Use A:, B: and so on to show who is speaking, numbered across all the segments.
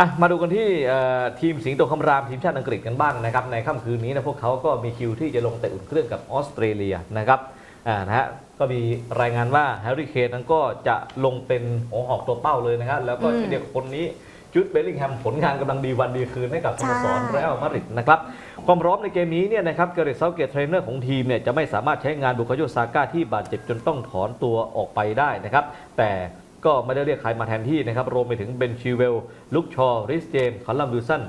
A: อะมาดูกันที่เอ่อทีมสิงโตคำรามทีมชาติอังกฤษกันบ้างนะครับในค่ำคืนนี้นะพวกเขาก็มีคิวที่จะลงเตะอุ่นเครื่องกับออสเตรเลียนะครับอ่านะฮะก็มีรายงานว่าแฮร์รี่เคนนั้นก็จะลงเป็นหัวหอกตัวเป้าเลยนะครับแล้วก็
B: อืม
A: เช่นเดียวกับคนนี้จุดเบลลิงแฮมผลงานกำลังดีวันดีคืนให้กับสโมสร
B: ใช่
A: เรอัลมาดริดนะครับความพร้อมในเกมนี้เนี่ยนะครับเกเรตเซาเกตเทรนเนอร์ของทีมเนี่ยจะไม่สามารถใช้งานบุคโยซาก้าที่บาดเจ็บจนต้องถอนตัวออกไปได้นะครับแต่ ก็ไม่ได้เรียกใครมาแทนที่นะครับรวมไปถึงเบนชิเวลลุกชอริสเจมส์คอลลัมวิลสัน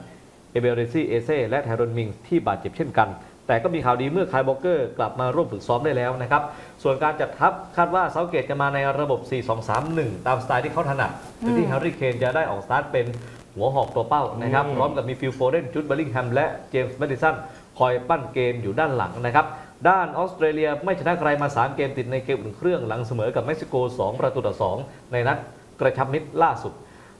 A: เอเบเรซี่เอเซ่และแทรอนมิงที่บาดเจ็บเช่นกัน แต่ก็มีข่าวดีเมื่อคายบ็อกเกอร์กลับมาร่วมฝึกซ้อมได้แล้วนะครับส่วนการจัดทัพคาดว่าเซาเกตจะมาในระบบ 4-2-3-1 ตามสไตล์ที่เขาถนัดโดยที่แฮร์รี่เคนจะได้ออกสตาร์ทเป็นหัวหอกตัวเป้านะครับพร้อมกับมีฟิลโฟเดนจุดเบลลิงแฮมและเจมส์แมดิสันคอยปั้นเกมอยู่ด้านหลังนะครับ ด้านออสเตรเลียไม่ชนะใครมา 3 เกมติดในเกมอุ่นเครื่องหลังเสมอกับเม็กซิโก 2 ประตูต่อ 2 ในนัดกระชับมิตรล่าสุด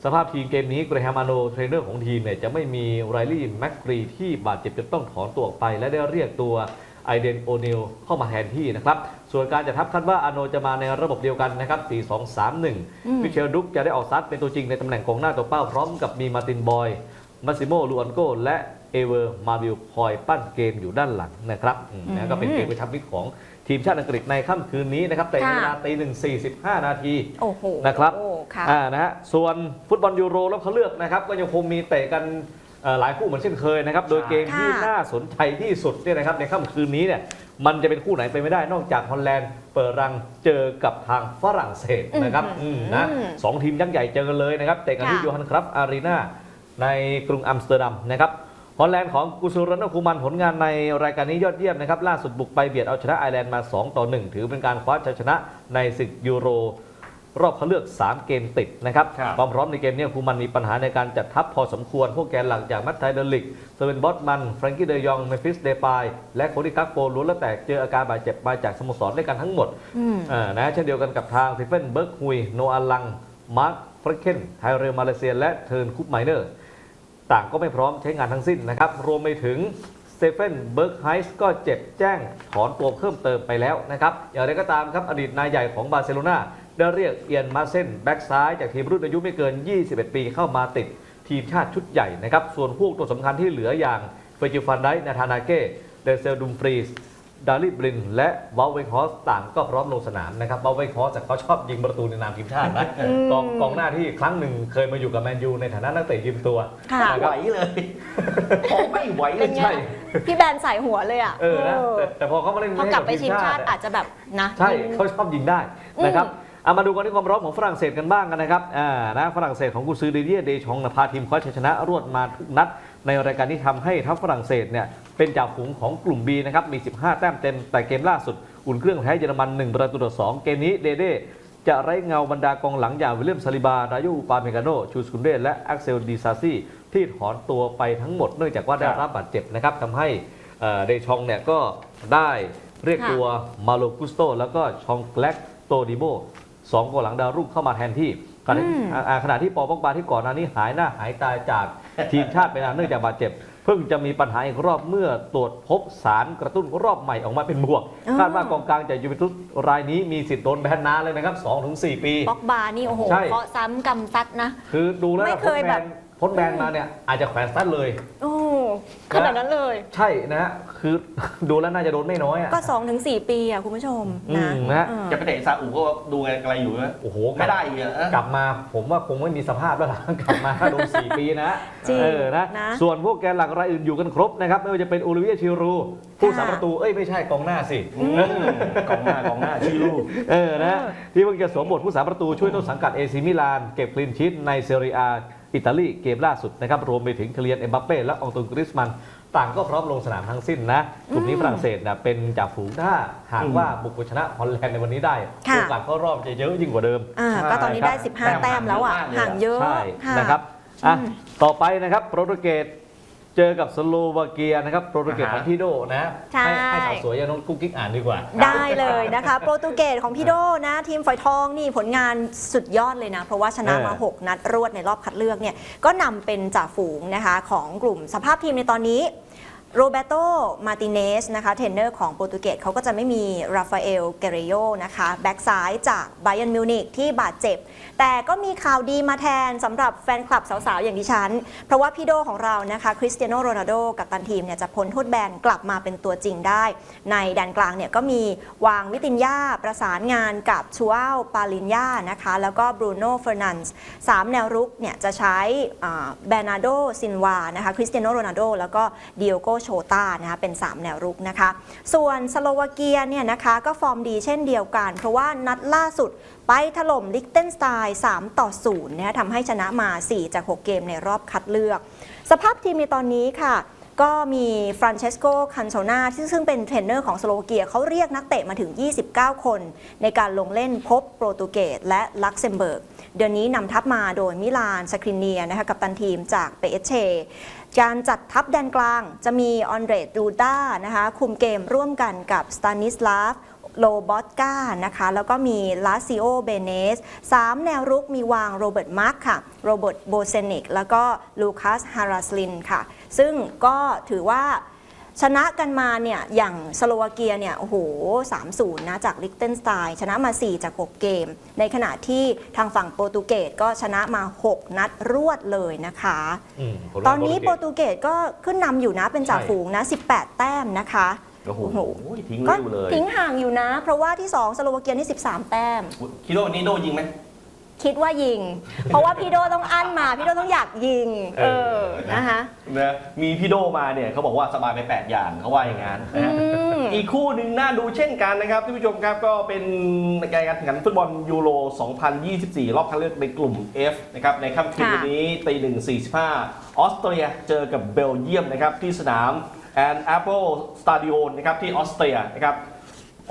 A: สภาพทีมเกมนี้เกรแฮมาโนเทรนเนอร์ของทีมเนี่ยจะไม่มีไรลี่แม็กกรีที่บาดเจ็บจนต้องถอนตัวออกไป และได้เรียกตัวไอเดนโอนิลเข้ามาแทนที่นะครับ ส่วนการจะทับคาดว่าอาโนจะมาในระบบเดียวกันนะครับ 4-2-3-1 มิเชลดุกจะได้ออกซัดเป็นตัวจริงในตำแหน่งกองหน้าตัวเป้าพร้อมกับมีมาตินบอยมาซิโมลูอันโกและ เอเวอร์มาบิลคอยปั้นเกมอยู่ด้านหลังนะครับอืมนะก็เป็นเกมกระชับมิตรของทีมชาติอังกฤษในค่ำคืนนี้นะครับแต่ในเวลาตีหนึ่งสี่สิบห้านาที
B: โอ้โห
A: นะครับ
B: โอ้ค่ะ
A: อ่านะฮะส่วนฟุตบอลยูโรรอบเขาเลือกนะครับก็ยังคงมีเตะกันเอ่อหลายคู่เหมือนเช่นเคยนะครับ โดยเกมที่
B: ค่ะ
A: น่าสนใจที่สุดเนี่ยนะครับในค่ำคืนนี้เนี่ยมันจะเป็นคู่ไหนไปไม่ได้นอกจากฮอลแลนด์ เปิดรังเจอกับทางฝรั่งเศสนะครับ
B: อืม
A: อืมนะสองทีมยักษ์ใหญ่เจอกันเลยนะครับเตะกันที่
B: ค่ะ
A: โยฮันครับอารีนาในกรุงอัมสเตอร์ดัมนะครับ ฮอลแลนด์ของกุซูรันโนคูมันผลงานในรายการนี้ยอดเยี่ยมนะครับ ล่าสุดบุกไปเบียดเอาชนะไอร์แลนด์มา 2 ต่อ 1 ถือเป็นการคว้าชัยชนะในศึกยูโร รอบเขาเลือก 3 เกมติดนะครับ
C: ครับ
A: ความพร้อมในเกมเนี้คูมันมีปัญหาในการจัดทัพพอสมควร พวกแกนหลังจากแมัตไทเดลิกเซเวนบอสมันแฟรงกี้เดยองเมฟิสเดปายและโคดิกักโปล้วนแล้วแต่เจออาการบาดเจ็บมาจากสโมสรด้วยกันทั้งหมด
B: อืม
A: อ่านะเช่นเดียวกันกับทางซิเฟนเบิร์กฮุยโนอาลังมาร์คฟรเคนไทเรลมาเลเซีย และเทิร์นคุปไมเนอร์ ต่างก็ไม่พร้อมใช้งานทั้งสิ้นนะครับ รวมไปถึงสเตเฟนเบิร์กไฮส์ก็เจ็บแจ้งถอนตัวเพิ่มเติมไปแล้วนะครับ อย่างไรก็ตามครับอดีตนายใหญ่ของบาร์เซโลนาได้เรียกเอียนมาเซนแบ็กซ้ายจากทีมรุ่นอายุไม่เกิน 21 ปีเข้ามาติดทีมชาติชุดใหญ่นะครับ ส่วนพวกตัวสำคัญที่เหลืออย่างเฟจิฟันไดนาธานาเก้เดเซลดุมฟรีส ดาริบริน และวอลเวงฮอสต่างก็พร้อมลงสนามนะครับวอลเวงฮอสเขาชอบยิงประตูในนามทีมชาตินะกองกองหน้าที่ครั้งหนึ่งเคยมาอยู่กับแมนยูในฐานะนักเตะยืมตัว
B: ค่ะ
A: นะ
C: ไม่
A: ค
C: ไหว
A: รับ
C: เลยขอไม่ไหวเล
B: เป็
C: ย
B: นไง
A: ใช่
B: พี่แบนใส่หัวเลยอะ
A: เออนะ
B: เออ
A: แต่แต่พอเขามาเล่น
B: พอกลับไป
A: ให้
B: ทีมชาติ
A: อะ
B: อาจจะแบบนะ
A: ใช่เขาชอบยิงได้นะครับ
B: อืม
A: เอามาดูกันที่ความพร้อมของฝรั่งเศสกันบ้างกันนะครับอ่านะฝรั่งเศสของกุซือดิเดียเดชองนะพาทีมคว้าชัยชนะรวดมาทุกนัด ในรายการที่ทำให้ทัพฝรั่งเศสเนี่ยเป็นจ่าฝูงของกลุ่ม B นะครับมี 15 แต้มเต็ม แต่เกมล่าสุดอุ่นเครื่องแพ้เยอรมัน 1 ประตูต่อ 2 เกมนี้เดเดจะไร้เงาบรรดากองหลังอย่างวิลเลียมซาลิบาดายูปาเมกาโน ชูสกุนเดและอักเซลดีซาซี่ที่ถอนตัวไปทั้งหมดเนื่องจากว่าได้รับบาดเจ็บนะครับทำให้เดชองเนี่ยก็ได้เรียกตัวมาโลกุสโต แล้วก็ชองแกลกโตดิโบ สองกองหลังดาวรุ่งเข้ามาแทนที่ขณะที่อ่าขณะที่ปอปอกบาที่ก่อนหน้านี้หายหน้าหายตาจากทีมชาติไปนานเนื่องจากบาดเจ็บ เพิ่งจะมีปัญหาอีกรอบเมื่อตรวจพบสารกระตุ้นรอบใหม่ออกมาเป็นบวก
B: อ๋อ
A: คาดว่ากองกลางจากยูเวนตุสรายนี้มีสิทธิ์โดนแบนนานเลยนะครับ2-4 ปี
B: บ็อกบาร์นี่ โอ้โห
A: ใช่
B: เคาะซ้ำกำซัดนะ
A: คือดูแล้ว
B: ไม่
A: นะ
B: เคย
A: พ้นแบ
B: แบ
A: น
B: บ
A: พ้นแบนมาเนี่ยอาจจะแขวนซัดเลย
B: โอ้ ขนาดนั้นเลย
A: ใช่นะฮะคือ ดูแล้วน่าจะโดนไม่น้อยอะ
B: ก็2อถึงสปีอะคุณผู้ชม
A: อื
B: นะ
A: มนะฮะ
B: เออ
C: จะไปเตะซาอุก็ดูไกลๆอยู่นะ
A: โอ้โหก
C: ไม่
A: ลับ
C: ได้อีกอะ
A: กลับมา ผมว่าคงไม่มีสภาพแล้วล่ะ กลับมาถ้าโดน4ปีนะ
B: จริง
A: เออนะ
B: นะ
A: ส่วนพวกแกนหลักรายอื่นอยู่กันครบนะครับ ไม่ว่าจะเป็นโอลิเวียชิรูผู้สา
B: ค่ะ
A: ประตูเอ้ยไม่ใช่กองหน้าสิ
C: อืมกองหน้ากองหน้าชิลู
A: เออนะที่เพิ่งจะสวมบทผู้สาประตูช่วยต้นสังกัดเอซิมิลาน เก็บคลีนชีตในเซเรีย อิตาลีเกมล่าสุดนะครับรวมไปถึงเคลียนเอ็มบัปเป้และอองตุนกริสมันต่างก็พร้อมลงสนามทั้งสิ้นนะกลุ่มนี้ฝรั่งเศสนะเป็นจ่าฝูงถ้าหาก
C: อืม
A: ว่าบุกไปชนะฮอลแลนด์ในวันนี้ได้
B: ค่ะ
A: โอกาสเข้ารอบจะเยอะยิ่งกว่าเดิม
B: อ่า
C: ใช่
B: ก็ตอนนี้ได้
A: ครับ
B: 15 แต้มแล้วอะห่างเยอะ
A: ใช่
B: ค่ะ
A: นะครับอะต่อไปนะครับโปรตุเกส เจอกับสโลวาเกียนะครับโปรตุเกส
C: อ่าฮะ
A: ของพี่โดนะ
B: ใช่
A: ให้ให้สาวสวยอย่างน้องกุ๊กกิ๊กอ่านดีกว่า
B: ได้เลยนะคะ โปรตุเกสของพี่โดนะ ทีมฝอยทองนี่ผลงานสุดยอดเลยนะ เพราะว่าชนะมา
A: เออ
B: 6 นัดรวดในรอบคัดเลือกเนี่ยก็นำเป็นจ่าฝูงนะคะ ของกลุ่มสภาพทีมในตอนนี้ โรเบโตมาติเนสนะคะเทรนเนอร์ของโปรตุเกสเขาก็จะไม่มีราฟาเอลเกเรโยนะคะแบ็กซ้ายจากไบเ e นมิวนิกที่บาดเจ็บ แต่ก็มีข่าวดีมาแทนสำหรับแฟนคลับสาวๆ อย่างดิฉัน เพราะว่าพี่โดของเรานะคะคริสเตียโนโรนัลโดกับตันทีมเนี่ยจะพ้นโทษแบนกลับมาเป็นตัวจริงได้ ในแดนกลางเนี่ยก็มีวางวิตินยาประสานงานกับชูอัลปาลินยานะคะแล้วก็บรูโน่เฟอร์นันส์สามแนวรุกเนี่ยจะใช้เบนาโดซินวานะคะคริสเตียโนโรนัลโดแล้วก็ดิโอโกโชตานะคะเป็น 3 แนวรุกนะคะ ส่วนสโลวาเกียเนี่ยนะคะก็ฟอร์มดีเช่นเดียวกัน เพราะว่านัดล่าสุดไปถล่มลิกเทนสไตน์3ต่อ0นะคะทำให้ชนะมา 4 จาก 6 เกมในรอบคัดเลือก สภาพทีมในตอนนี้ค่ะ ก็มีฟรานเชสโกคันโซนาซึ่งเป็นเทรนเนอร์ของสโลวาเกียเขาเรียกนักเตะมาถึง 29 คน ในการลงเล่นพบโปรตุเกสและลักเซมเบิร์ก เดือนนี้นำทัพมาโดยมิลานสครินเนียนะคะกับตันทีมจากเปเอเชการจัดทัพแดนกลางจะมีออนเดรดดูด้านะคะคุมเกมร่วมกันกับสตานิสลาฟโลบอตกานะคะ แล้วก็มีลาซิโอ เบเนสสามแนวรุกมีวางโรเบิร์ตมาร์คค่ะ โรเบิร์ตโบเซนิก แล้วก็ลูคัส ฮาราสลินค่ะ ซึ่งก็ถือว่าชนะกันมาเนี่ยอย่างสโลวาเกียเนี่ยโอ้โห3-0นะจากลิกเทนสไตน์ชนะมา 4 จาก 6 เกม ในขณะที่ทางฝั่งโปรตุเกสก็ชนะมา 6 นัดรวดเลยนะคะ
A: อืมผลงา
B: ตอนนี้โปร
A: ตุ
B: ตุเกสก็ขึ้นนำอยู่นะเป็นจ่าฝูงนะ 18 แต้มนะคะ
C: โอ้โห
B: โอ้โห
C: ทิ้ง
B: ก็
C: เร็วเลย
B: ทิ้งห่างอยู่นะ เพราะว่าที่ 2 สโลวาเกียนี่ 13 แต้ม
C: คิดว่าวันนี้โดยิงไหม
B: คิดว่ายิง เพราะว่าพี่โดต้องอั้นมา พี่โดต้องอยากยิง เออนะคะ
C: นะมีพี่โดมาเนี่ยเขาบอกว่าสบายไป 8 อย่างเขาว่าอย่างนั้นนะฮะ
B: อืม
C: อีกคู่หนึ่งน่าดูเช่นกันนะครับท่านผู้ชมครับก็เป็นการแข่งขันฟุตบอลยูโร 2024 รอบคัดเลือกในกลุ่ม F นะครับในค่ำคืน
B: ค่ะ
C: วันนี้ตีหนึ่งสี่สิบห้าออสเตรียเจอกับเบลเยียมนะครับที่สนามแอนแอปเปิลสตาดิโอนะครับที่ออสเตรียนะครับ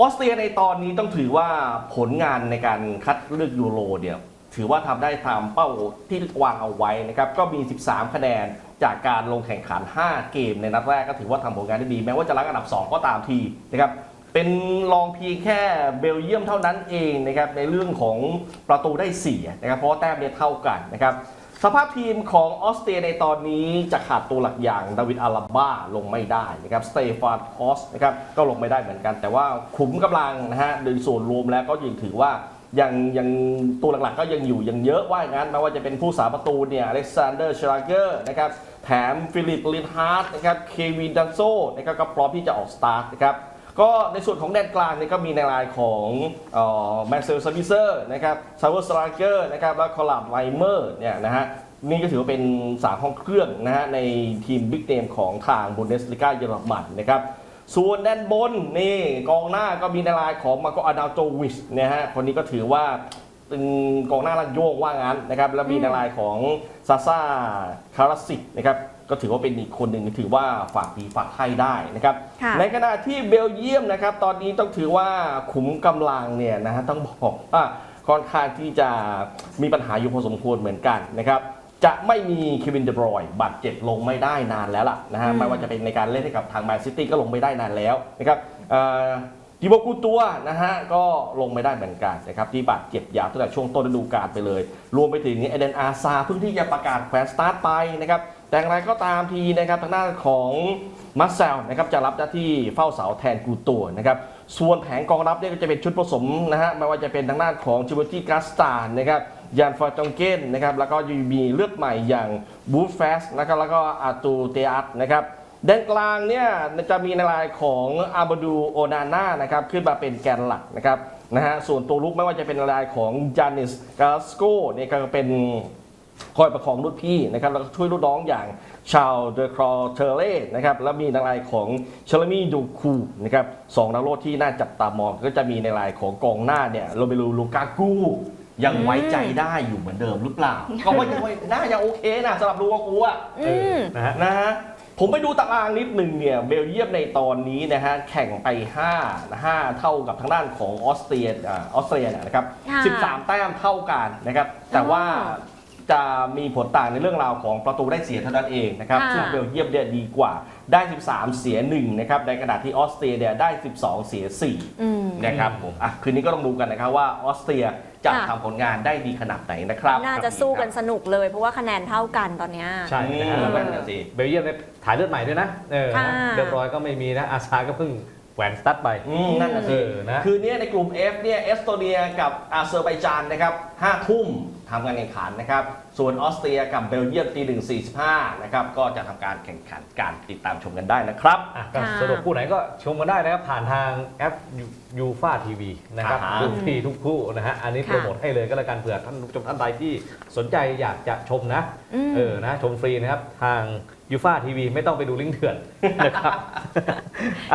C: ออสเตรียในตอนนี้ต้องถือว่าผลงานในการคัดเลือกยูโรเนี่ย ถือว่าทำได้ตามเป้าที่วางเอาไว้นะครับก็มี 13 คะแนนจากการลงแข่งขัน 5 เกมในนัดแรกก็ถือว่าทำผลงานได้ดี แม้ว่าจะรังอันดับ 2 ก็ตามทีนะครับเป็นรองเพียงแค่เบลเยียมเท่านั้นเองนะครับในเรื่องของประตูได้เสียนะครับเพราะว่าแต้มเนี่ยเท่ากันนะครับสภาพทีมของออสเตรียในตอนนี้จะขาดตัวหลักอย่างดาวิดอาราบ้าลงไม่ได้นะครับสเตฟานฮอสนะครับก็ลงไม่ได้เหมือนกัน แต่ว่าขุมกำลังนะฮะโดยส่วนรวมแล้วก็ยังถือว่า ยังยังตัวหลักๆก็ยังอยู่ยังเยอะว่าอย่างนั้นไม่ว่าจะเป็นผู้สาประตูเนี่ยอเล็กซานเดอร์ชลาเกอร์นะครับแถมฟิลิปลินฮาร์ดนะครับเควินดันโซนะครับก็พร้อมที่จะออกสตาร์ทนะครับก็ในส่วนของแดนกลางเนี่ยก็มีในรายของแมนเซลซาบิเซอร์นะครับซาวเวอร์สตราเกอร์นะครับแล้วคอลับไลเมอร์เนี่ยนะฮะนี่ก็ถือว่าเป็นสามห้องเครื่องนะฮะในทีมบิ๊กเนมของทางบุนเดสลิก้าเยอรมันนะครับ ส่วนด้านบนนี่กองหน้าก็มีในรายของมาโกอาดาโจวิชนะฮะคนนี้ก็ถือว่าเป็นกองหน้าลันโยกว่างั้นนะครับแล้วมีในรายของซาซาคาราสิกนะครับก็ถือว่าเป็นอีกคนหนึ่งที่ถือว่าฝากดีฝากไข้ได้นะครับ
B: ค่ะ
C: ในขณะที่เบลเยียมนะครับ ตอนนี้ต้องถือว่าขุมกำลังเนี่ยนะฮะต้องบอกว่าค่อนข้างที่จะมีปัญหาอยู่พอสมควรเหมือนกันนะครับ จะไม่มีเควินเดบรอยน์บาดเจ็บลงไม่ได้นานแล้วล่ะนะฮะ
B: อืม
C: ไม่ว่าจะเป็นในการเล่นให้กับทางแมนซิตี้ก็ลงไม่ได้นานแล้วนะครับดิโบกูตัวนะฮะก็ลงไม่ได้เหมือนกันนะครับที่บาดเจ็บยาวตั้งแต่ช่วงต้นฤดูกาลไปเลย รวมไปถึงเอเดนอาซาเพิ่งที่จะประกาศแขวนสตาร์ทไปนะครับแต่อย่างไรก็ตามทีนะครับทางด้านของมาร์เซลนะครับจะรับหน้าที่เฝ้าเสาแทนกูตัวนะครับส่วนแผงกองรับเนี่ยก็จะเป็นชุดผสมนะฮะไม่ว่าจะเป็นทางด้านของจิโบตี้กาสตานนะครับ ยานฟอร์จองเกนนะครับแล้วก็ยังมีเลือดใหม่อย่างบูฟแฟสนะครับแล้วก็อาตูเตอัสนะครับด้านกลางเนี่ยจะมีในรายของอาบดูโอนาน่านะครับขึ้นมาเป็นแกนหลักนะครับนะฮะส่วนตัวลุกไม่ว่าจะเป็นรายของจานิสกาสโกเนี่ยก็เป็นคอยประคองรุ่นพี่นะครับแล้วก็ช่วยรุ่นน้องอย่างชาวเดอครอเทเล่นะครับแล้วมีในรายของเชลมี่ดูคูนะครับสองนักโทษที่น่าจับตามองก็จะมีในรายของกองหน้าเนี่ยโรเบลูลูกากู ยังไว้ใจได้อยู่เหมือนเดิมหรือเปล่า ก็ว่ายังไว้น่าจะโอเคนะสำหรับลูกากูอะ
B: อืม
A: นะฮะ
C: นะฮะผมไปดูตารางนิดหนึ่งเนี่ยเบลเยียมในตอนนี้นะฮะแข่งไป5นะ5เท่ากับทางด้านของออสเตรียอ่าออสเตรียเนี่ยนะครับ
B: ค่ะ
C: 13 แต้มเท่ากันนะครับ แต่ว่า จะมีผลต่างในเรื่องราวของประตูได้เสียเท่านั้นเองนะครับ
B: ค่ะ
C: ซึ่งเบลเยียมเนี่ยดีกว่าได้ 13 เสีย1นะครับ ในขณะที่ออสเตรียเนี่ยได้ 12 เสีย4
B: อืม
C: นะครับผมอะคืนนี้ก็ต้องดูกันนะครับว่าออสเตรียจะ
B: ค่ะ
C: ทำผลงานได้ดีขนาดไหนนะครับ
B: น่าจะสู้กันสนุกเลยเพราะว่าคะแนนเท่ากันตอนเนี้ย
A: ใช่
C: อื
A: นะ
C: ม
A: ฮะ
C: นั่นน่ะสิ
A: เบลเยียมเนี่ยถ่ายเลือดใหม่ด้วยนะเออนะ
B: ค่ะ
A: เรียบร้อยก็ไม่มีนะอาชาก็เพิ่ง แหวนสตั๊ดไป
C: อืมนั่นน่ะสิ
A: เออนะ
C: คืนนี้ในกลุ่ม F เนี่ยเอสโตเนียกับอาเซอร์ไบจานนะครับ5ทุ่มทำการแข่งขันนะครับ ส่วนออสเตรียกับเบลเยียมตีหนึ่งสี่สิบห้านะครับ ก็จะทำการแข่งขันการติดตามชมกันได้นะครับ
A: อะก็
B: ค่ะ
A: สรุปคู่ไหนก็ชมกันได้นะครับ ผ่านทางแอปยูฟาทีวีนะครับ
C: อ่าฮะ
A: ทุกที่ทุกคู่นะฮะอันนี้
B: ค่ะ
A: โปรโมทให้เลยก็แล้วกันเผื่อท่านผู้ชมท่านใดที่สนใจอยากจะชมนะ
B: อืม
A: เออนะชมฟรีนะครับ ทางยูฟาทีวีไม่ต้องไปดูลิงก์เถื่อนนะครับ
D: พ